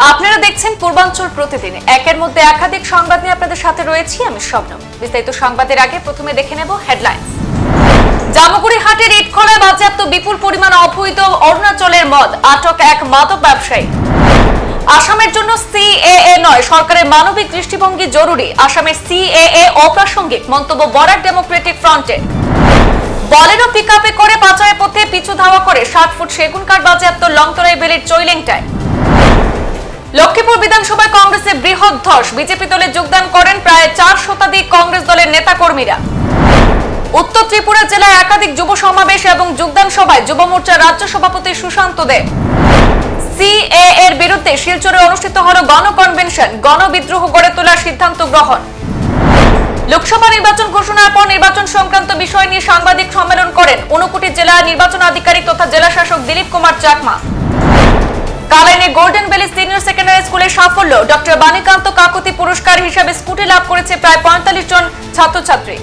আপনারা দেখছেন পূর্বাঞ্চল প্রতিদিন। একের মধ্যে একাধিক সংবাদ নিয়ে আপনাদের সাথে রয়েছি আমি শবনম। বিস্তারিত সংবাদের আগে প্রথমে দেখে নেব হেডলাইন্স। জামুগুড়ি হাটের ইটখলায় বাজেয়াপ্ত বিপুল পরিমাণ অবৈধ অরুণাচলের মদ, আটক এক মাদক ব্যবসায়ী। আসামের জন্য সিএএ নয়, সরকারের মানবিক দৃষ্টিভঙ্গি জরুরি। আসামের সিএএ অপ্রাসঙ্গিক মন্তব্য বরাক ডেমোক্রেটিক ফ্রন্টের বলেরো পিক করে পাচারের পথে পিছু ধাওয়া করে ষাট ফুট সেগুন কাঠ বাজেয়াপ্ত লংতরাই বেলির চৈলেংটায়। লক্ষ্মীপুর বিধানসভায় কংগ্রেসের বৃহৎ ধস। বিজেপি দলে যোগদান করেন প্রায় চার শতাধিক কংগ্রেস দলের নেতাকর্মীরা। উত্তর ত্রিপুরা জেলায় একাধিক যুব সমাবেশ এবং যোগদান সভায় যুব মোর্চার রাজ্য সভাপতি সুশান্ত দেব সিএ এর বিরুদ্ধে শিলচরে অনুষ্ঠিত হল গণকনভেনশন গণবিদ্রোহ গড়ে তোলার সিদ্ধান্ত গ্রহণ। লোকসভা নির্বাচন ঘোষণার পর নির্বাচন সংক্রান্ত বিষয় নিয়ে সাংবাদিক সম্মেলন করেন ঊনকোটি জেলা নির্বাচন আধিকারিক তথা জেলা শাসক দিলীপ কুমার চাকমা। কালাইনে গোল্ডেন ভ্যালি সিনিয়র সেকেন্ডারি স্কুলের সাফল্য ডক্টর বাণীকান্ত কাকুতি পুরস্কার হিসাবে স্কুটি লাভ করেছে প্রায় পঁয়তাল্লিশ জন ছাত্রছাত্রী।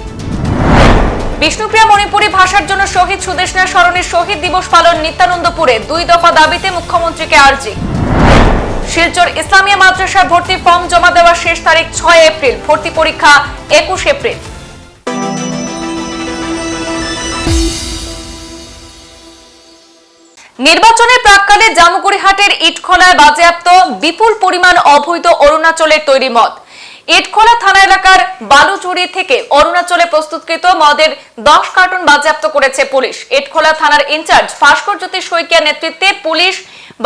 বিষ্ণুপ্রিয়া মণিপুরী ভাষার জন্য শহীদ সুদেশনা স্মরণের শহীদ দিবস পালন নিত্যানন্দপুরে দুই দফা দাবিতে মুখ্যমন্ত্রীকে আর্জি। শিলচর ইসলামিয়া মাদ্রাসার ভর্তি ফর্ম জমা দেওয়ার শেষ তারিখ ছয় এপ্রিল, ভর্তি পরীক্ষা একুশ এপ্রিল। নির্বাচনের প্রাককালে জামুকুড়িহাটের ইটখলায় বাজেয়াপ্ত বিপুল পরিমাণ অবৈধ অরুণাচলের তৈরি মদ। ইটখোলা থানা এলাকার বালুচুরি থেকে অরুণাচলে প্রস্তুতকৃত মদের দশ কার্টুন বাজেয়াপ্ত করেছে পুলিশ। ইটখোলা থানার ইনচার্জ ভাস্কর জ্যোতি শইকিয়া নেতৃত্বে পুলিশ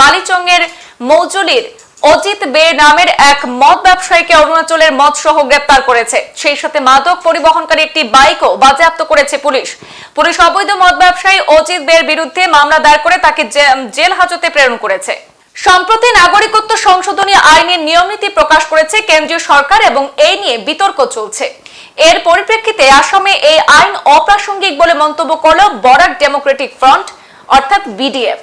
বালিচঙ্গের মৌজুলির অজিত বে নামের এক মদ ব্যবসায়ীকে অরুণাচলের মদ সহ গ্রেপ্তার করেছে। সেই সাথে মাদক পরিবহনকারী একটি বাইকও বাজেয়াপ্ত করেছে পুলিশ। পুলিশ অবৈধ মদ ব্যবসায়ী অজিত বের বিরুদ্ধে মামলা দায়ের করে তাকে জেল হাজতে প্রেরণ করেছে। সম্প্রতি নাগরিকত্ব সংশোধনী আইনের নিয়মনীতি প্রকাশ করেছে কেন্দ্রীয় সরকার এবং এই নিয়ে বিতর্ক চলছে। এর পরিপ্রেক্ষিতে আসামে এই আইন অপ্রাসঙ্গিক বলে মন্তব্য করল বরাক ডেমোক্রেটিক ফ্রন্ট, অর্থাৎ বিডিএফ।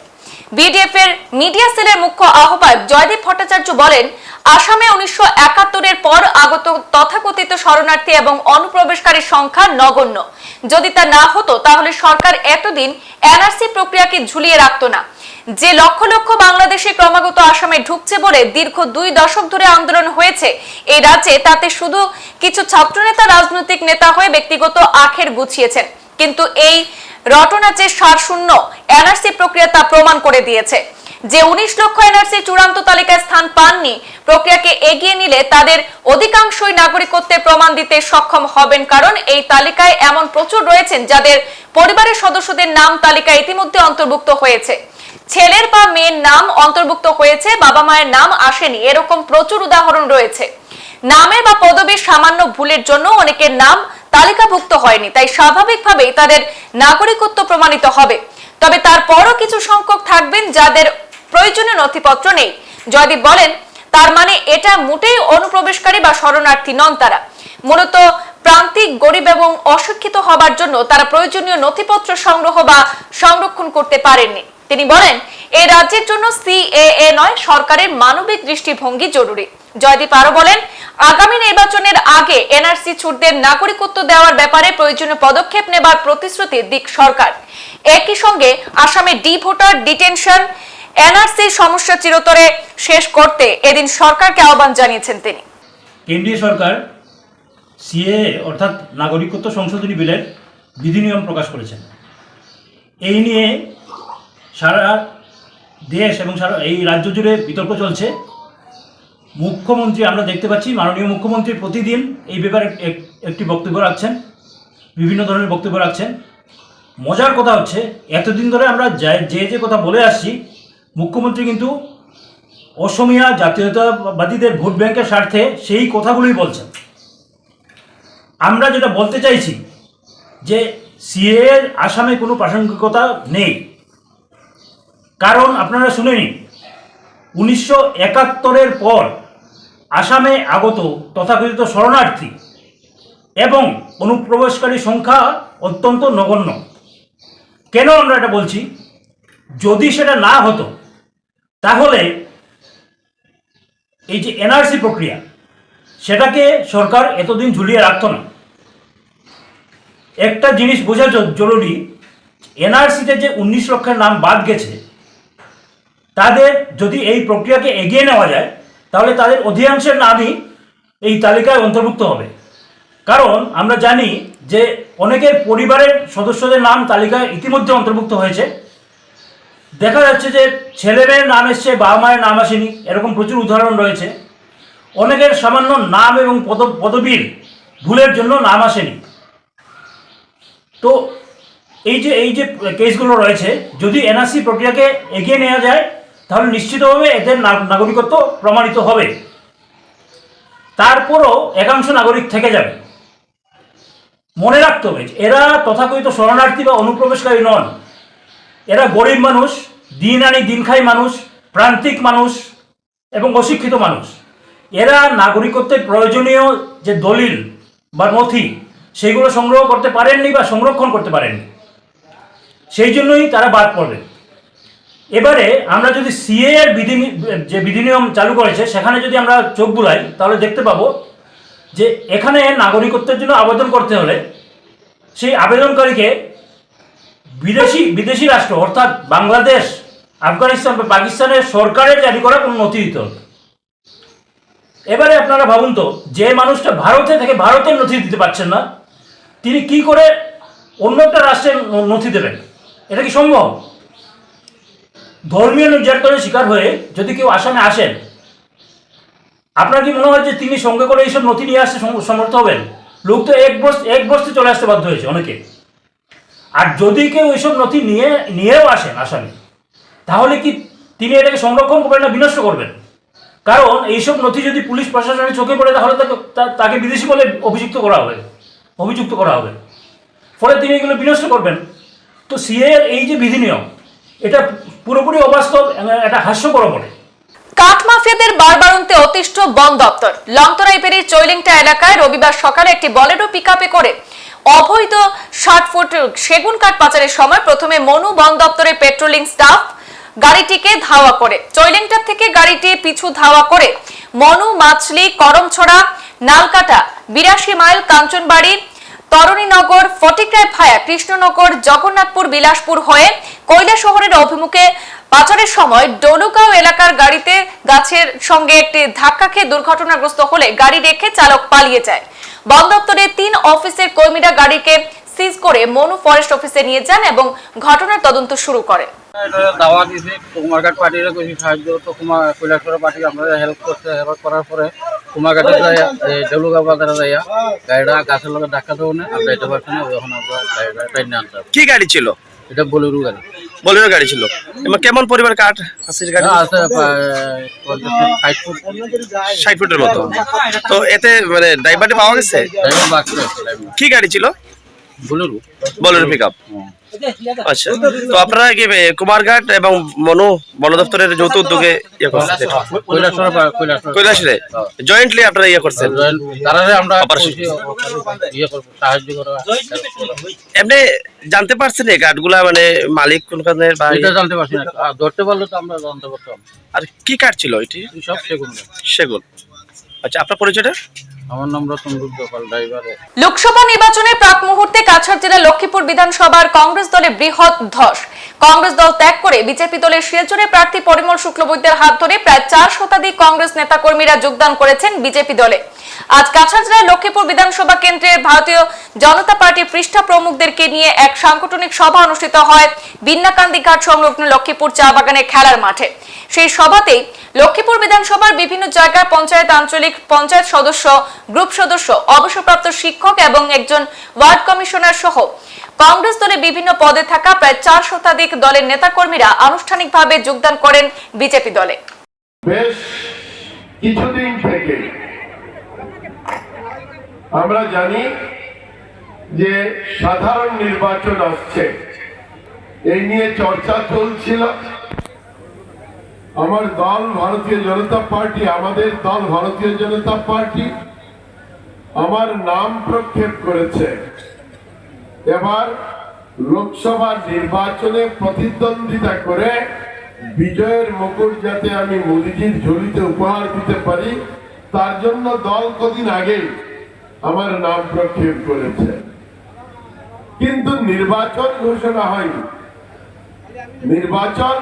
বিডিএফ এর মিডিয়া সেলের মুখ্য আহ্বায়ক জয়দীপ ভট্টাচার্য বলেন, আসামে উনিশশো পর আগত তথাকথিত শরণার্থী এবং অনুপ্রবেশকারীর সংখ্যা নগণ্য। যদি তা না হতো, তাহলে সরকার এতদিন এনআরসি প্রক্রিয়াকে ঝুলিয়ে রাখতো না। যে লক্ষ লক্ষ বাংলাদেশি ক্রমাগত আসামে ঢুকছে বলে দীর্ঘ দুই দশক ধরে আন্দোলন হয়েছে, এই রাজ্যে তাতে শুধু কিছু ছাত্রনেতা, রাজনৈতিক নেতা হয়ে ব্যক্তিগত আখের গুছিয়েছেন। কিন্তু এই রটনাচের সারশূন্য এনআরসি প্রক্রিয়া তা প্রমাণ করে দিয়েছে। যে উনিশ লক্ষ এনআরসি চূড়ান্ত তালিকায় স্থান পাননি, প্রক্রিয়াকে এগিয়ে নিলে তাদের অধিকাংশই নাগরিকত্বের প্রমাণ দিতে সক্ষম হবেন, কারণ এই তালিকায় এমন প্রচুর রয়েছেন যাদের পরিবারের সদস্যদের নাম তালিকায় ইতিমধ্যে অন্তর্ভুক্ত হয়েছে। ছেলের বা মেয়ের নাম অন্তর্ভুক্ত হয়েছে, বাবা মায়ের নাম আসেনি, এরকম প্রচুর উদাহরণ রয়েছে। নামের বা পদবীর সামান্য ভুলের জন্য অনেকের নাম তালিকাভুক্ত হয়নি, তাই স্বাভাবিকভাবেই তাদের নাগরিকত্ব প্রমাণিত হবে। তবে তারপরও কিছু সংখ্যক থাকবেন যাদের প্রয়োজনীয় নথিপত্র নেই। জয়দীপ বলেন, তার মানে এটা মোটেই অনুপ্রবেশকারী বা শরণার্থী নন তারা। মূলত প্রান্তিক গরিব এবং অশিক্ষিত হবার জন্য তারা প্রয়োজনীয় নথিপত্র সংগ্রহ বা সংরক্ষণ করতে পারেননি। তিনি বলেন এই রাজ্যের জন্য সিএএ নয়, সরকারের মানবিক দৃষ্টিভঙ্গি জরুরি। জয়দীপ আরও বলেন, আগামী নির্বাচনের আগে এনআরসি ছুটদের নাগরিকত্ব দেওয়ার ব্যাপারে প্রয়োজনীয় পদক্ষেপ নেবার প্রতিশ্রুতি দিক সরকার। একই সঙ্গে আসামে ডি ভোটার ডিটেনশন, এনআরসি সমস্যা চিরতরে শেষ করতে এদিন সরকারকে আহ্বান জানিয়েছেন তিনি। কেন্দ্রীয় সরকার সিএ অর্থাৎ নাগরিকত্ব সংশোধনী বিলের বিধিনিয়ম প্রকাশ করেছেন। এই নিয়ে সারা দেশ এবং সারা এই রাজ্য জুড়ে বিতর্ক চলছে। মুখ্যমন্ত্রী, আমরা দেখতে পাচ্ছি মাননীয় মুখ্যমন্ত্রী প্রতিদিন এই ব্যাপারে এক- একটি বক্তব্য রাখছেন, বিভিন্ন ধরনের বক্তব্য রাখছেন। মজার কথা হচ্ছে, এতদিন ধরে আমরা যা- যে কথা বলে আসছি, মুখ্যমন্ত্রী কিন্তু অসমিয়া জাতীয়তাবাদীদের ভোট ব্যাংকের স্বার্থে সেই কথাগুলোই বলছেন। আমরা যেটা বলতে চাইছি, যে সিএর আসামে কোনো প্রাসঙ্গিকতা নেই। কারণ আপনারা শুনে নিন উনিশশো একাত্তরের পর আসামে আগত তথাকথিত শরণার্থী এবং অনুপ্রবেশকারী সংখ্যা অত্যন্ত নগণ্য। কেন আমরা এটা বলছি? যদি সেটা না হতো, তাহলে এই যে এনআরসি প্রক্রিয়া, সেটাকে সরকার এতদিন ঝুলিয়ে রাখতো না। একটা জিনিস বোঝা জরুরি, এনআরসিতে যে উনিশ লক্ষের নাম বাদ গেছে, তাদের যদি এই প্রক্রিয়াকে এগিয়ে নেওয়া যায় তাহলে তাদের অধিকাংশের নামই এই তালিকায় অন্তর্ভুক্ত হবে। কারণ আমরা জানি যে অনেকের পরিবারের সদস্যদের নাম তালিকায় ইতিমধ্যে অন্তর্ভুক্ত হয়েছে। দেখা যাচ্ছে যে ছেলে মেয়ের নাম এসছে, বাবা মায়ের নাম আসেনি, এরকম প্রচুর উদাহরণ রয়েছে। অনেকের সামান্য নাম এবং পদ, পদবীর ভুলের জন্য নাম আসেনি। তো এই যে এই যে কেসগুলো রয়েছে, যদি এনআরসি প্রক্রিয়াকে এগিয়ে নেওয়া যায় তাহলে নিশ্চিতভাবে এদের নাগরিকত্ব প্রমাণিত হবে। তারপরও একাংশ নাগরিক থেকে যাবে। মনে রাখতে হবে এরা তথাকথিত শরণার্থী বা অনুপ্রবেশকারী নন। এরা গরিব মানুষ, দিন আনি দিন খাই মানুষ, প্রান্তিক মানুষ এবং অশিক্ষিত মানুষ। এরা নাগরিকত্বের প্রয়োজনীয় যে দলিল বা নথি, সেগুলো সংগ্রহ করতে পারেননি বা সংরক্ষণ করতে পারেননি। সেই জন্যই তারা বাদ পড়বে। এবারে আমরা যদি সিএ এর বিধি যে বিধিনিয়ম চালু করেছে, সেখানে যদি আমরা চোখ বুলাই, তাহলে দেখতে পাবো যে এখানে নাগরিকত্বের জন্য আবেদন করতে হলে সেই আবেদনকারীকে বিদেশি বিদেশি রাষ্ট্র, অর্থাৎ বাংলাদেশ, আফগানিস্তান বা পাকিস্তানের সরকারের জারি করা কোনো নথি দিতে হবে। এবারে আপনারা ভাবুন তো, যে মানুষটা ভারতে থেকে ভারতের নথি দিতে পারছেন না, তিনি কি করে অন্য একটা রাষ্ট্রের নথি দেবেন? এটা কি সম্ভব? ধর্মীয় নির্যাতনের শিকার হয়ে যদি কেউ আসামে আসেন, আপনার কি মনে হয় যে তিনি সঙ্গে করে এইসব নথি নিয়ে আসতে সমর্থ হবেন? লোক তো এক বস, এক বস্তে চলে আসতে বাধ্য হয়েছে অনেকে। আর যদি কেউ এইসব নথি নিয়ে, নিয়েও আসেন আসামে, তাহলে কি তিনি এটাকে সংরক্ষণ করবেন না বিনষ্ট করবেন? কারণ এইসব নথি যদি পুলিশ প্রশাসনের চোখে পড়ে, তাহলে তাকে তাকে বিদেশি বলে অভিযুক্ত করা হবে, অভিযুক্ত করা হবে। ফলে তিনি এগুলো বিনষ্ট করবেন। তো সিএ এই যে বিধি নিয়ম এটা পুরোপুরি অবাস্তব এবং এটা হাস্যকর বটে কাঠ মাফিয়াদের বারবারন্তে অতিষ্ঠ বন দপ্তর। লংতরাইপেরি চৈলিংটা এলাকায় রবিবার সকালে একটি বলেরো পিকআপে করে অবৈধ ষাট ফুট সেগুন কাঠ পাচারের সময় প্রথমে মনু বন দপ্তরের পেট্রোলিং স্টাফ গাড়িটিকে ধাওয়া করে। চৈলিংটার থেকে গাড়িটি পিছু ধাওয়া করে মনু, মাছলি, করমছড়া, নালকাটা, বিরাশি মাইল, কাঞ্চনবাড়ি তরণীনগর, ফটিকরায় ভায়া কৃষ্ণনগর, জগন্নাথপুর, বিলাসপুর হয়ে কৈলা শহরের অভিমুখে পাচারের সময় ডলুগাঁও এলাকার গাড়িতে গাছের সঙ্গে একটি ধাক্কা খেয়ে দুর্ঘটনাগ্রস্ত হলে গাড়ি রেখে চালক পালিয়ে যায়। বন দপ্তরের তিন অফিসের কর্মীরা গাড়িকে সিজ করে মনু ফরেস্ট অফিসে নিয়ে যান এবং ঘটনার তদন্ত শুরু করে দাওয়া দিয়েছি, কুমারঘাট পার্টিরা কিছু সাহায্য, তো কুমার কৈলাসপুর পার্টি আমরা হেল্প করতে হেল্প করার পরে কুমারঘাটে যাই দেলুগাঁও বাজারে যাইয়া গাড়িটা গাছের লোকের ধাক্কা দেবো না আর যাইতে পারছি না যখন আমরা গাড়িটা ট্রেনে আনতে কি গাড়ি ছিল? এটা বলেরু গাড়ি। বলেরো গাড়ি ছিল। এবং কেমন পরিমাণ কাঠ আছে গাড়ি? আছে ষাট ফুটের মতো। তো এতে মানে ড্রাইভারটি পাওয়া গেছে। কি গাড়ি ছিল? বলেরু। বলেরো পিক হ্যাঁ। আচ্ছা। তো আপনারা কি কুমারঘাট এবং মনু বন দপ্তরের যৌথ উদ্যোগে ইয়ে করছেন? কৈলাসর জয়েন্টলি আপনারা ইয়ে করছেন? ইয়ে করব সাহায্য করা এমনি জানতে পারছেন এই কাঠগুলা মানে মালিক কোনখানে বা জানতে পারছি না। আর ধরতে পারলে তো আমরা জানতে পারতাম। আর কি কাঠ ছিল এটি সব সেগুন। সেগুন। আচ্ছা আপনার পরিচয়টা? আমার নাম রতন রুদ্রপাল ড্রাইভার লোকসভা নির্বাচনের প্রাক মুহূর্তে কাছাড় লক্ষ্মীপুর বিধানসভার কংগ্রেস দলে বৃহৎ ধস। কংগ্রেস দল ত্যাগ করে বিজেপি দলের শিলচরের প্রার্থী পরিমল শুক্লবৈদ্যের হাত ধরে প্রায় চার শতাধিক কংগ্রেস নেতাকর্মীরা যোগদান করেছেন বিজেপি দলে। আজ কাছাড় জেলার লক্ষ্মীপুর বিধানসভা কেন্দ্রের ভারতীয় জনতা পার্টির পৃষ্ঠা প্রমুখদেরকে নিয়ে এক সাংগঠনিক সভা অনুষ্ঠিত হয় বিন্নাকান্দি ঘাট সংলগ্ন লক্ষ্মীপুর চা বাগানের খেলার মাঠে। সেই সভাতেই লক্ষ্মীপুর বিধানসভার বিভিন্ন জায়গায় পঞ্চায়েত আঞ্চলিক পঞ্চায়েত সদস্য গ্রুপ সদস্য, অবসরপ্রাপ্ত শিক্ষক এবং একজন ওয়ার্ড কমিশনার সহ। কংগ্রেস দলে বিভিন্ন পদে থাকা প্রায় চার শতাধিক দলের নেতাকর্মীরা আনুষ্ঠানিকভাবে যোগদান করেন বিজেপি দলে। কিছুদিন থেকে আমরা জানি যে সাধারণ নির্বাচন আসছে। এই নিয়ে চর্চা চলছিল। আমার দল ভারতীয় জনতা পার্টি, আমাদের দল ভারতীয় জনতা পার্টি আমার নাম প্রক্ষেপ করেছে। এবার লোকসভা নির্বাচনে প্রতিদ্বন্দ্বিতা করে বিজয়ের মুকুট যাতে আমি মোদিজির ঝুলিতে উপহার দিতে পারি, তার জন্য দল কদিন আগেই আমার নাম প্রক্ষেপ করেছে। কিন্তু নির্বাচন ঘোষণা হয়নি। নির্বাচন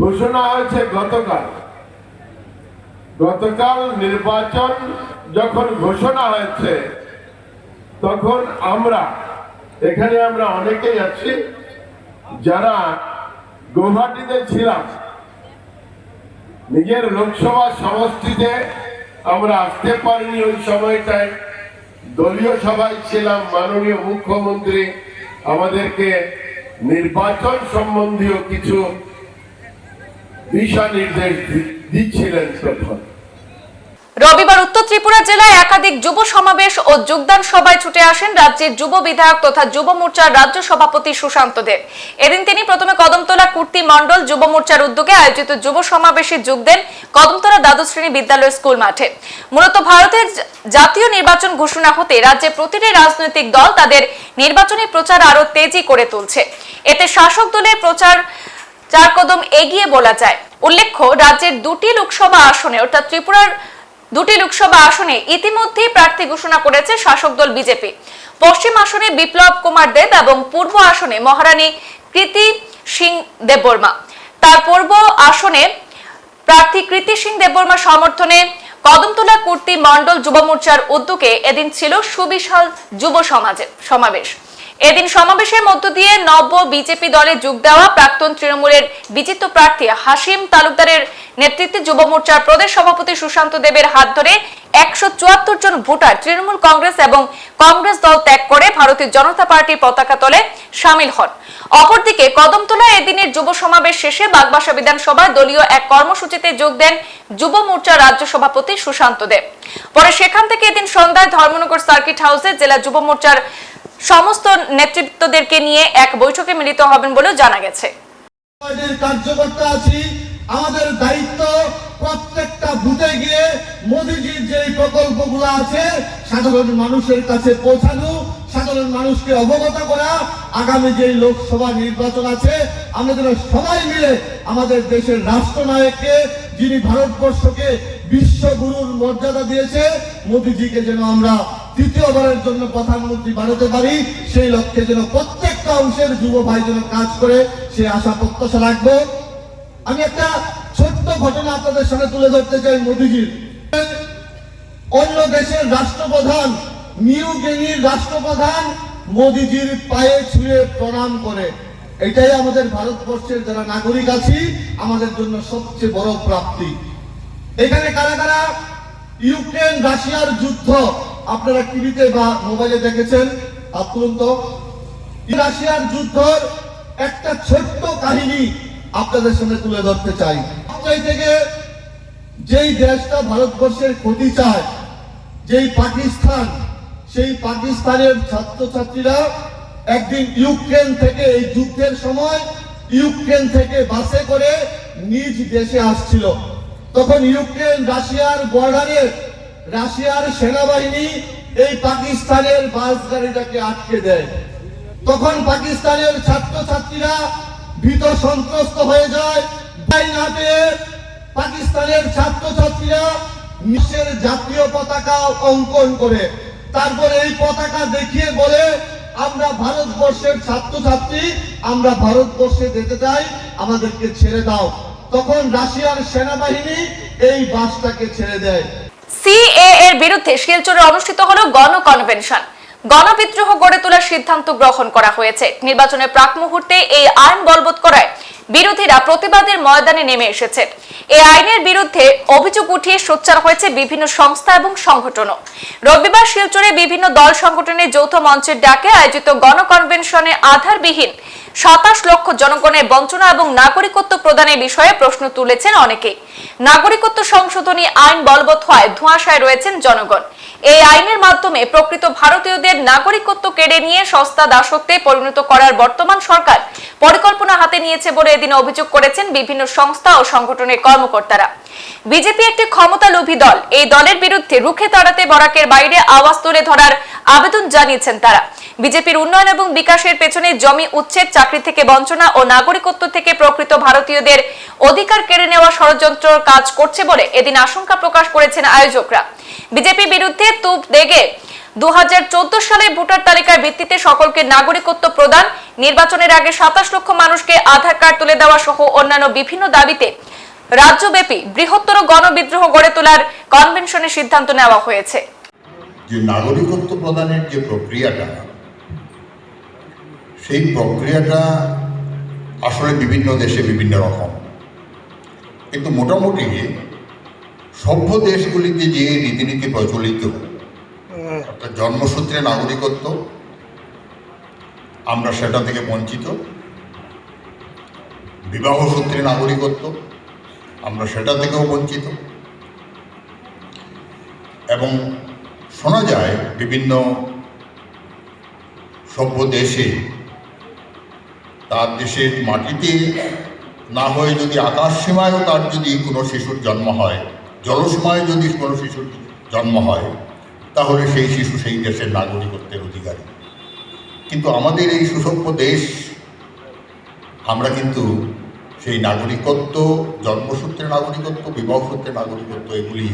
ঘোষণা হয়েছে গতকাল। গতকাল নির্বাচন যখন ঘোষণা হয়েছে, তখন আমরা, এখানে আমরা অনেকেই আছি, যারা গৌহাটিতে ছিলাম। নিজের লোকসভা সমষ্টিতে আমরা আসতে পারিনি ওই সময়টায়। দলীয় সভায় ছিলাম মাননীয় মুখ্যমন্ত্রী, আমাদেরকে নির্বাচন সম্বন্ধীয় কিছু দিশা নির্দেশ দিচ্ছিলেন তখন রবিবার উত্তর ত্রিপুরা জেলায় একাধিক যুব সমাবেশ ও যোগদান সভায় ছুটে আসেন রাজ্যের যুব বিধায়ক তথা যুব মোর্চার রাজ্য সভাপতি সুশান্ত দেব এদিন তিনি প্রথমে কদমতলা কুর্তি মণ্ডল যুব মোর্চার উদ্যোগে আয়োজিত যুব সমাবেশে যোগ দেন কদমতলা দ্বাদশ শ্রেণি বিদ্যালয় স্কুল মাঠে। মূলত ভারতের জাতীয় নির্বাচন ঘোষণা হতে রাজ্যে প্রতিটি রাজনৈতিক দল তাদের নির্বাচনী প্রচার আরও তেজি করে তুলছে। এতে শাসক দলের প্রচার চার কদম এগিয়ে বলা যায়। উল্লেখ্য, রাজ্যের দুটি লোকসভা আসনে অর্থাৎ ত্রিপুরার দুটি লোকসভা আসনে ইতিমধ্যেই প্রার্থী ঘোষণা করেছে শাসক দল বিজেপি। পশ্চিম আসনে বিপ্লব কুমার দেব এবং পূর্ব আসনে মহারানী কৃতি সিং দেববর্মা। তার পূর্ব আসনে প্রার্থী কৃতি সিং দেববর্মা সমর্থনে কদমতলা কুর্তি মণ্ডল যুব মোর্চার উদ্যোগে এদিন ছিল সুবিশাল যুব সমাজের সমাবেশ। এদিন সমাবেশের মধ্য দিয়ে নব্য বিজেপি দলে যোগ দেওয়া প্রাক্তন তৃণমূলের বিজিত প্রার্থী হাসিম তালুকদারের নেতৃত্বে যুব মোর্চার প্রদেশ সভাপতি সুশান্ত দেবের হাত ধরে একশো চুয়াত্তর জন ভোটার তৃণমূল কংগ্রেস এবং কংগ্রেস দল ত্যাগ করে ভারতীয় জনতা পার্টির পতাকা তলে সামিল হন। অপরদিকে কদমতলা এদিনের যুব সমাবেশ শেষে বাগবাসা বিধানসভায় দলীয় এক কর্মসূচিতে যোগ দেন যুব মোর্চা রাজ্য সভাপতি সুশান্ত দেব। পরে সেখান থেকে এদিন সন্ধ্যায় ধর্মনগর সার্কিট হাউসে জেলা যুব মোর্চার সমস্ত নেতৃত্বদেরকে নিয়ে এক বৈঠকে মিলিত হবেন বলেও জানা গেছে। কার্যকর্তা আছি, আমাদের দায়িত্ব প্রত্যেকটা বুথে গিয়ে মোদীজির যে প্রকল্পগুলো আছে, সাধারণ মানুষের কাছে পৌঁছানো, সাধারণ মানুষকে অবগত করা, আগামী যে লোকসভা নির্বাচন আছে, আমরা যেন সবাই মিলে আমাদের দেশের রাষ্ট্রনায়ককে, যিনি ভারতবর্ষকে বিশ্বগুরুর মর্যাদা দিয়েছে, মোদীজিকে যেন আমরা তৃতীয়বারের জন্য প্রধানমন্ত্রী বানাতে পারি, সেই লক্ষ্যে যেন প্রত্যেকটা অংশের যুব ভাই যেন কাজ করে সেই আশা প্রত্যাশা রাখব। আমি একটা ছোট্ট ঘটনা আপনাদের সামনে তুলে ধরতে চাই মোদীজির। অন্য দেশের রাষ্ট্রপ্রধান, নিউ গিনির রাষ্ট্রপ্রধান মোদীজির পায়ে ছুঁয়ে প্রণাম করে। এটাই আমাদের ভারতবর্ষের যারা নাগরিক আছি, আমাদের জন্য সবচেয়ে বড় প্রাপ্তি। এখানে কারা কারা ইউক্রেন রাশিয়ার যুদ্ধ। আপনারা টিভিতে বা মোবাইলে দেখেছেন। আতুরন্ত রাশিয়ার যুদ্ধর একটা ছোট্ট কাহিনী আপনাদের সামনে তুলে ধরতে চাই। চাই থেকে যেই দেশটা ভারতবর্ষের ক্ষতি চায়, যেই পাকিস্তান, সেই পাকিস্তানের ছাত্রছাত্রীরা একদিন ইউক্রেন থেকে, এই যুদ্ধের সময় ইউক্রেন থেকে বাসে করে নিজ দেশে আসছিল। তখন ইউক্রেন, রাশিয়ার বর্ডারে রাশিয়ার সেনাবাহিনী এই পাকিস্তানের বাস গাড়িটাকে আটকে দেয়। তখন পাকিস্তানের ছাত্রছাত্রীরা ভীত সন্ত্রস্ত হয়ে যায়। না পাকিস্তানের ছাত্রছাত্রীরা মিশের জাতীয় পতাকা অঙ্কন করে। তারপরে এই পতাকা দেখিয়ে বলে, আমরা ভারতবর্ষের ছাত্রছাত্রী, আমরা ভারতবর্ষে যেতে চাই, আমাদেরকে ছেড়ে দাও। তখন রাশিয়ার সেনাবাহিনী এই বাসটাকে ছেড়ে দেয়। সিএ এর বিরুদ্ধে শিলচরে অনুষ্ঠিত হলো গণ কনভেনশন গণবিদ্রোহ গড়ে তোলার সিদ্ধান্ত গ্রহণ করা হয়েছে। নির্বাচনের প্রাক মুহূর্তে এই আইন বলবৎ করায় বিরোধীরা প্রতিবাদের ময়দানে নেমে এসেছে। এই আইনের বিরুদ্ধে অভিযোগ উঠিয়ে সোচ্চার হয়েছে বিভিন্ন সংস্থা এবং সংগঠনও। রবিবার শিলচরে বিভিন্ন দল সংগঠনের যৌথ মঞ্চের ডাকে আয়োজিত গণ কনভেনশনে আধারবিহীন সাতাশ লক্ষ জনগণের বঞ্চনা এবং নাগরিকত্ব প্রদানের বিষয়ে প্রশ্ন তুলেছেন অনেকে নাগরিকত্ব সংশোধনী আইন বলবৎ হওয়ায় ধোঁয়াশায় রয়েছেন জনগণ। এই আইনের মাধ্যমে প্রকৃত ভারতীয়দের নাগরিকত্ব কেড়ে নিয়ে সস্তা দাসত্বে পরিণত করার বর্তমান সরকার পরিকল্পনা হাতে নিয়েছে বলে এদিন অভিযোগ করেছেন বিভিন্ন সংস্থা ও সংগঠনের কর্মকর্তারা। বিজেপি একটি ক্ষমতা লোভী দল। এই দলের বিরুদ্ধে রুখে দাঁড়াতে বরাকের বাইরে আওয়াজ তুলে ধরার আবেদন জানিয়েছেন তারা। বিজেপির উন্নয়ন এবং বিকাশের পেছনে জমি উচ্ছেদ, চাকরি থেকে বঞ্চনা ও নাগরিকত্ব থেকে প্রকৃত ভারতীয়দের অধিকার কেড়ে নেওয়া ষড়যন্ত্র কাজ করছে বলে এদিন আশঙ্কা প্রকাশ করেছেন আয়োজকরা। বিজেপি বিরুদ্ধে তুপ দেগে দুই হাজার চোদ্দ সালে ভোটার তালিকার ভিত্তিতে সকলকে নাগরিকত্ব প্রদান, নির্বাচনের আগে সাতাশ লক্ষ মানুষকে আধার কার্ড তুলে দেওয়া সহ অন্যান্য বিভিন্ন দাবিতে রাজ্যব্যাপী বৃহত্তর গণবিদ্রোহ গড়ে তোলার কনভেনশনের সিদ্ধান্ত নেওয়া হয়েছে। যে নাগরিকত্ব প্রদানের যে প্রক্রিয়াটা সেই প্রক্রিয়াটা আসলে বিভিন্ন দেশে বিভিন্ন রকম। কিন্তু মোটামুটি সভ্য দেশগুলিতে যে রীতিনীতি প্রচলিত, অর্থাৎ জন্মসূত্রে নাগরিকত্ব, আমরা সেটা থেকে বঞ্চিত বিবাহ সূত্রে নাগরিকত্ব, আমরা সেটা থেকেও বঞ্চিত। এবং শোনা যায় বিভিন্ন সভ্য দেশে তার দেশের মাটিতে না হয়ে যদি আকাশ সীমায়ও তার যদি কোনো শিশুর জন্ম হয় জলসীমায় যদি কোনো শিশুর জন্ম হয়, তাহলে সেই শিশু সেই দেশের নাগরিকত্বের অধিকারী কিন্তু আমাদের এই সুসভ্য দেশ, আমরা কিন্তু সেই নাগরিকত্ব, জন্মসূত্রে নাগরিকত্ব, বিবাহসূত্রে নাগরিকত্ব, এগুলি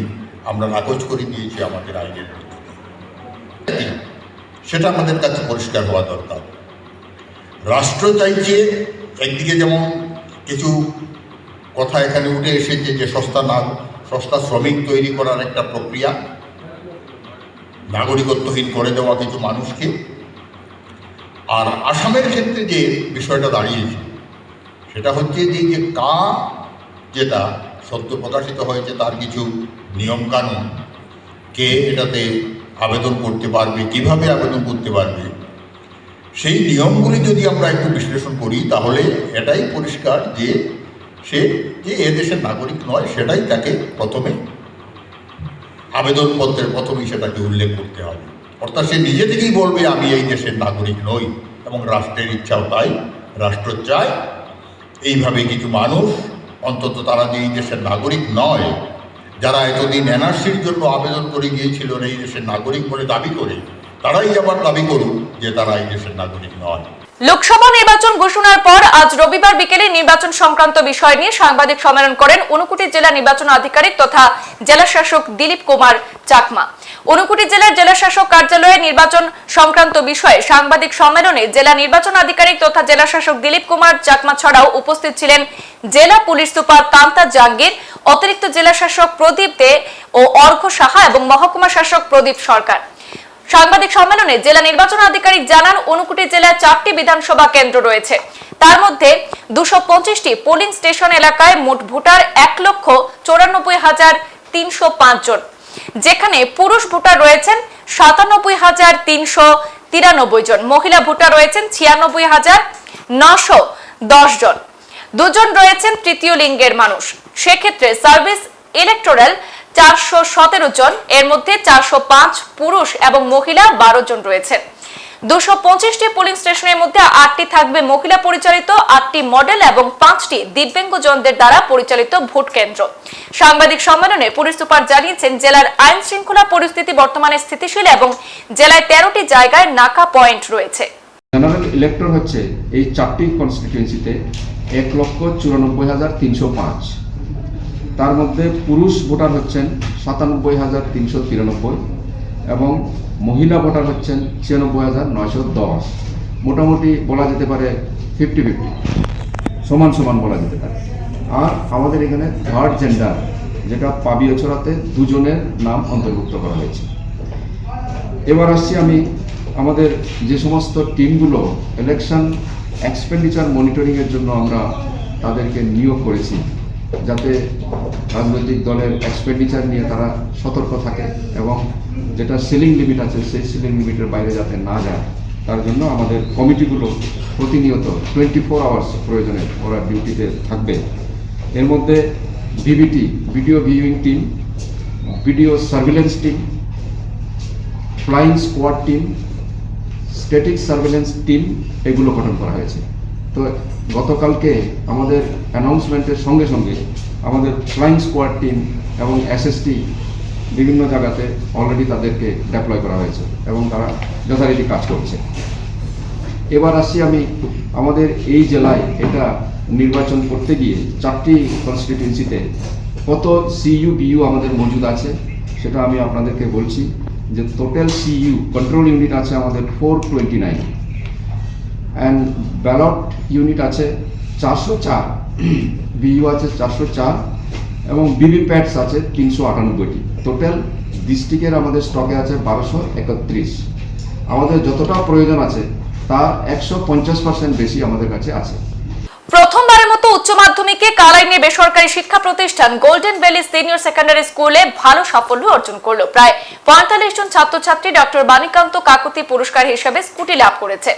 আমরা নাকচ করে দিয়েছি আমাদের আইনের। সেটা আমাদের কাছে পরিষ্কার হওয়া দরকার রাষ্ট্র চাইছে একদিকে যেমন কিছু কথা এখানে উঠে এসেছে যে সস্তা না, সস্তা শ্রমিক তৈরি করার একটা প্রক্রিয়া, নাগরিকত্বহীন করে দেওয়া কিছু মানুষকে। আর আসামের ক্ষেত্রে যে বিষয়টা দাঁড়িয়েছে, সেটা হচ্ছে যে যে কা যেটা সদ্য প্রকাশিত হয়েছে তার কিছু নিয়মকানুন, কে এটাতে আবেদন করতে পারবে, কীভাবে আবেদন করতে পারবে সেই নিয়মগুলি যদি আমরা একটু বিশ্লেষণ করি, তাহলে এটাই পরিষ্কার যে সে যে এদেশের নাগরিক নয়, সেটাই তাকে প্রথমে আবেদনপত্রের প্রথমেই সেটাকে উল্লেখ করতে হবে। অর্থাৎ সে নিজে থেকেই বলবে, আমি এই দেশের নাগরিক নই এবং রাষ্ট্রের ইচ্ছাও তাই, রাষ্ট্র চায়। এইভাবে কিছু মানুষ, অন্তত তারা যে এই দেশের নাগরিক নয়, যারা এতদিন এনআরসির জন্য আবেদন করে গিয়েছিল এই দেশের নাগরিক বলে দাবি করে তারাই আবার দাবি করুক যে তারা এই দেশের নাগরিক নয়। লোকসভা নির্বাচন ঘোষণার পর আজ রবিবার বিকেলে নির্বাচন সংক্রান্ত বিষয় নিয়ে সাংবাদিক সম্মেলন করেন ঊনকোটি জেলা নির্বাচন আধিকারিক তথা জেলা শাসক দিলীপ কুমার চাকমা। ঊনকোটি জেলার জেলা শাসক কার্যালয়ে নির্বাচন সংক্রান্ত বিষয়ে সাংবাদিক সম্মেলনে জেলা নির্বাচন আধিকারিক তথা জেলা শাসক দিলীপ কুমার চাকমা ছাড়াও উপস্থিত ছিলেন জেলা পুলিশ সুপার কান্তা জাহাঙ্গীর, অতিরিক্ত জেলা শাসক প্রদীপ দে ও অর্ঘ সাহা এবং মহকুমা শাসক প্রদীপ সরকার। সাংবাদিক সম্মেলনে জেলা নির্বাচন আধিকারিক জানান ঊনকোটি জেলায় চারটি বিধানসভা কেন্দ্র রয়েছে। তার মধ্যে দুশো পঁচিশটি পোলিং স্টেশন এলাকায় মোট ভোটার এক লক্ষ চৌরানব্বই হাজার তিনশো জন। যেখানে পুরুষ ভোটার রয়েছেন সাতানব্বই হাজার তিনশো তিরানব্বই জন। মহিলা ভোটার রয়েছেন ছিয়ানব্বই হাজার নশো দশ জন। দুজন রয়েছেন তৃতীয় লিঙ্গের মানুষ। সেক্ষেত্রে সার্ভিস ইলেকটোরাল চারশো সতেরো জন, এর মধ্যে চারশো পাঁচ পুরুষ এবং মহিলা বারো জন রয়েছেন। দুশো পঁচিশটি পোলিং স্টেশনের মধ্যে আটটি থাকবে মহিলা পরিচালিত, আটটি মডেল এবং পাঁচটি দিব্যাঙ্গজনদের দ্বারা পরিচালিত ভোট কেন্দ্র। সাংবাদিক সম্মেলনে পুলিশ সুপার জানিয়েছেন, জেলার আইন শৃঙ্খলা পরিস্থিতি বর্তমানে স্থিতিশীল এবং জেলায় তেরোটি জায়গায় নাকা পয়েন্ট রয়েছে। জেনারেল ইলেক্টর হচ্ছে এই চারটি কনস্টিটিউয়েন্সিতে এক লক্ষ চুরানব্বই হাজার তিনশো পাঁচ। তার মধ্যে পুরুষ ভোটার হচ্ছেন সাতানব্বই হাজার তিনশো তিরানব্বই এবং মহিলা ভোটার হচ্ছেন ছিয়ানব্বই হাজার নয়শো দশ। মোটামুটি বলা যেতে পারে ফিফটি ফিফটি। সমান সমান বলা যেতে পারে। আর আমাদের এখানে থার্ড জেন্ডার, যেটা পাবিও ছড়াতে দুজনের নাম অন্তর্ভুক্ত করা হয়েছে। এবার আসছি আমি আমাদের যে সমস্ত টিমগুলো ইলেকশন এক্সপেন্ডিচার মনিটরিংয়ের জন্য আমরা তাদেরকে নিয়োগ করেছি। যাতে রাজনৈতিক দলের এক্সপেন্ডিচার নিয়ে তারা সতর্ক থাকে এবং যেটা সিলিং লিমিট আছে, সেই সিলিং লিমিটের বাইরে যাতে না যায়, তার জন্য আমাদের কমিটিগুলো প্রতিনিয়ত টোয়েন্টি ফোর আওয়ার্স প্রয়োজনে ওরা ডিউটিতে থাকবে। এর মধ্যে VVT video viewing team video surveillance team flying squad team static surveillance team এগুলো গঠন করা হয়েছে। তো গতকালকে আমাদের অ্যানাউন্সমেন্টের সঙ্গে সঙ্গে আমাদের ফ্লাইং স্কোয়াড টিম এবং এসএসটি বিভিন্ন জায়গাতে অলরেডি তাদেরকে ডেপ্লয় করা হয়েছে এবং তারা যথারীতি কাজ করছে। এবার আসি আমি, আমাদের এই জেলায় এটা নির্বাচন করতে গিয়ে চারটি কনস্টিটিউয়েন্সিতে কত সিইউ বিইউ আমাদের মজুদ আছে সেটা আমি আপনাদেরকে বলছি। যে টোটাল সিইউ কন্ট্রোল ইউনিট আছে আমাদের four twenty nine and ballot unit আছে চারশো চার বিইউ আছে চারশো চার, এবং ভিভিপ্যাটস আছে তিনশো আটানব্বইটি। টোটাল ডিস্ট্রিক্টের আমাদের স্টকে আছে বারোশো একত্রিশ। আমাদের যতটা প্রয়োজন আছে, তার একশো পঞ্চাশ পার্সেন্ট বেশি আমাদের কাছে আছে। প্রথমবারের মতো উচ্চ মাধ্যমিকে কালাইনে বেসরকারি শিক্ষা প্রতিষ্ঠান গোল্ডেন ভ্যালি সিনিয়র সেকেন্ডারি স্কুলে ভালো সাফল্য অর্জন করল। প্রায় পঁয়তাল্লিশ জন ছাত্রছাত্রী ডক্টর বাণীকান্ত কাকতি পুরস্কার হিসেবে স্কুটি লাভ করেছে।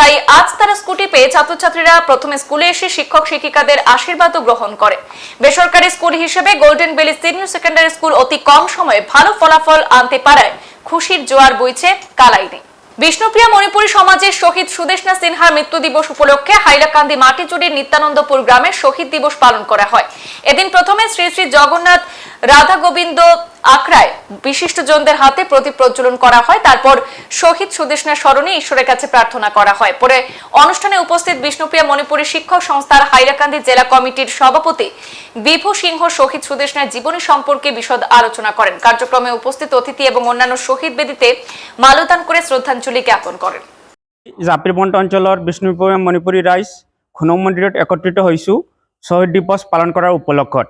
তাই আজ তারা স্কুটি পেয়ে ছাত্রছাত্রীরা প্রথমে স্কুলে এসে শিক্ষক শিক্ষিকাদের আশীর্বাদও গ্রহণ করে। বেসরকারি স্কুল হিসেবে Golden Valley Senior Secondary School অতি কম সময়ে ভালো ফলাফল আনতে পারায় খুশির জোয়ার বইছে কালাইনে। বিষ্ণুপ্রিয়া মণিপুরী সমাজের শহীদ সুদেশনা সিনহার মৃত্যু দিবস উপলক্ষে হাইলাকান্দি মাটিচুরির নিত্যানন্দপুর গ্রামে শহীদ দিবস পালন করা হয়। এদিন প্রথমে শ্রী শ্রী জগন্নাথ রাধা গোবিন্দ আখড়ায় বিশিষ্টজনদের হাতে প্রদীপ প্রজ্বলন করা হয়, তারপর শহীদ সুদেশনার স্মরণে ঈশ্বরের কাছে প্রার্থনা করা হয়। পরে অনুষ্ঠানে উপস্থিত বিষ্ণুপ্রিয়া মণিপুরী শিক্ষক সংস্থার হাইলাকান্দি জেলা কমিটির সভাপতি বিভু সিংহ শহীদ সুদেশনার জীবনী সম্পর্কে বিশদ আলোচনা করেন। কার্যক্রমে উপস্থিত অতিথি এবং অন্যান্য শহীদ বেদিতে মালদান করে শ্রদ্ধাঞ্জলি জ্ঞাপন করেন। জাপিৰবন্ত অঞ্চলৰ বিষ্ণুপুৰ মণিপুৰী ৰাইজ খুনৌ মন্দিৰত একত্ৰিত হৈছোঁ। শ্বহীদ দিৱস পালন কৰাৰ উপলক্ষত।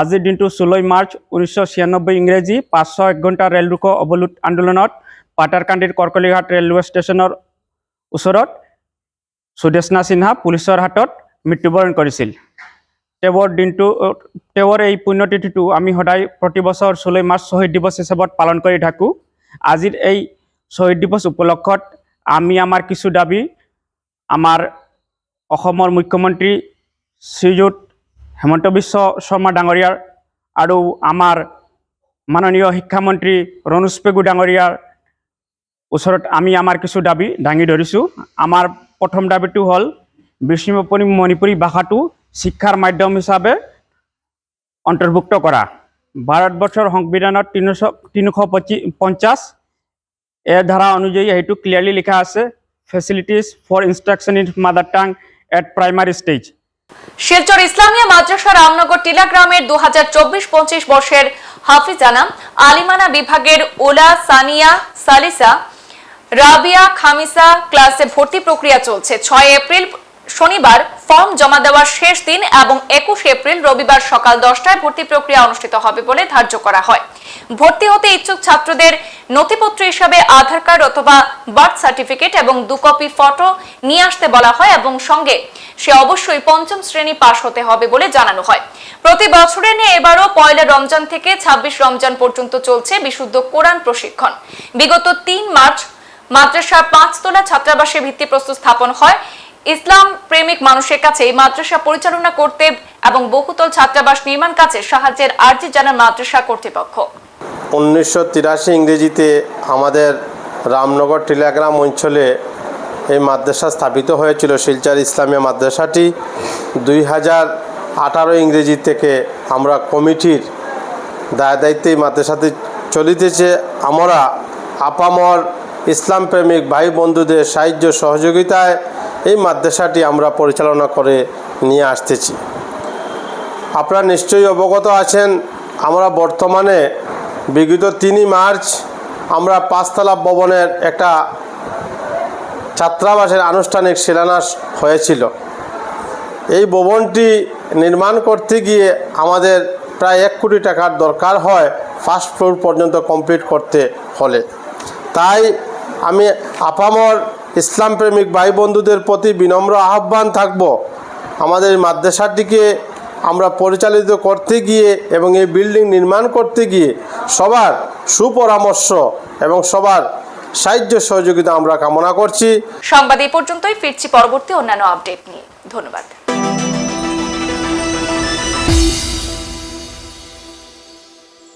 আজিৰ দিনটো ষোল্ল মাৰ্চ ঊনৈছশ ছিয়ানব্বৈ ইংৰাজী পাঁচশো এক ঘণ্টা ৰেল ৰোকো অৱৰোধ আন্দোলনত পাটাৰকান্দিৰ কৰ্কলিঘাট ৰেলৱে ষ্টেচনৰ ওচৰত সুদেশনা সিনহা পুলিচৰ হাতত মৃত্যুবৰণ কৰিছিল। তেওঁৰ দিনটো, তেওঁৰ এই পুণ্যতিথিটো আমি সদায় প্ৰতি বছৰ ষোল্ল মাৰ্চ শ্বহীদ দিৱস হিচাপত পালন কৰি থাকোঁ। আজিৰ এই শ্বহীদ দিৱস উপলক্ষত আমি আমাৰ কিছু দাবি, আমাৰ অসমৰ মুখ্যমন্ত্ৰী শ্ৰীযুত হেমন্ত বিশ্ব শৰ্মা ডাঙৰীয়াৰ আৰু আমাৰ মাননীয় শিক্ষামন্ত্ৰী ৰণোজ পেগু ডাঙৰীয়াৰ ওচৰত আমি আমাৰ কিছু দাবি দাঙি ধৰিছোঁ। আমাৰ প্ৰথম দাবীটো হ'ল বিষ্ণুপুৰী মণিপুৰী ভাষাটো শিক্ষাৰ মাধ্যম হিচাপে অন্তৰ্ভুক্ত কৰা। ভাৰতবৰ্ষৰ সংবিধানত তিনিশ তিনিশ পঁচি পঞ্চাছ এ ধাৰা অনুযায়ী সেইটো ক্লিয়াৰলি লিখা আছে facilities for instruction in mother tongue at primary stage Silchar Islamia Madrasa Ramnagar Tila গ্রামের দু হাজার চব্বিশ পঁচিশ বর্ষের হাফিজানা আলিমানা বিভাগের ওলা সানিয়া সালিসা, রাবিয়া খামিসা ক্লাসে ভর্তি প্রক্রিয়া চলছে। ছয় এপ্রিল শনিবার ফর্ম জমা দেওয়ার শেষ দিন এবং একুশ এপ্রিল রবিবার সকাল দশটায় ভর্তি প্রক্রিয়া অনুষ্ঠিত হবে বলে ধার্য করা হয়। ভর্তি হতে ইচ্ছুক ছাত্রদের নথিপত্র হিসাবে আধার কার্ড অথবা বার্থ সার্টিফিকেট এবং দু কপি ফটো নিয়ে আসতে বলা হয় এবং সঙ্গে সে অবশ্যই পঞ্চম শ্রেণি পাশ হতে হবে বলে জানানো হয়। প্রতি বছরের নিয়ে এবারও পয়লা রমজান থেকে ২৬ রমজান পর্যন্ত চলছে বিশুদ্ধ কোরআন প্রশিক্ষণ। বিগত তিন মার্চ মাদ্রাসার পাঁচতলা ছাত্রাবাসে ভিত্তিপ্রস্তর স্থাপন হয়। ইসলাম প্রেমিক মানুষের কাছে এই মাদ্রাসা পরিচালনা করতে এবং বহুতল ছাত্রাবাস নির্মাণ কাজে সাহায্যের আর্জি জানান মাদ্রাসা কর্তৃপক্ষ। উনিশশো তিরাশি ইংরেজিতে আমাদের রামনগর টিলাগ্রাম অঞ্চলে এই মাদ্রাসা স্থাপিত হয়েছিল। শিলচার ইসলামিয়া মাদ্রাসাটি দুই হাজার আঠারো ইংরেজি থেকে আমরা কমিটির দায় দায়িত্বে এই মাদ্রাসাতে চলিতেছে। আমরা আপামর ইসলাম প্রেমিক ভাই বন্ধুদের সাহায্য সহযোগিতায় এই মাদ্রাসাটি আমরা পরিচালনা করে নিয়ে আসতেছি। আপনারা নিশ্চয়ই অবগত আছেন, আমরা বর্তমানে বিগত তিনই মার্চ আমরা পাঁচতলা ভবনের একটা ছাত্রাবাসের আনুষ্ঠানিক শিলান্যাস হয়েছিল। এই ভবনটি নির্মাণ করতে গিয়ে আমাদের প্রায় এক কোটি টাকার দরকার হয় ফার্স্ট ফ্লোর পর্যন্ত কমপ্লিট করতে হলে। তাই আমি আপামর ইসলাম প্রেমিক ভাই বন্ধুদের প্রতি বিনম্র আহ্বান থাকব। আমাদের মাদ্রাসাটিকে আমরা পরিচালিত করতে গিয়ে এবং এই বিল্ডিং নির্মাণ করতে গিয়ে সবার সুপরামর্শ এবং সবার সাহায্য সহযোগিতা আমরা কামনা করছি। সংবাদ এই পর্যন্তই, ফিরছি পরবর্তী অন্যান্য আপডেট নিয়ে। ধন্যবাদ।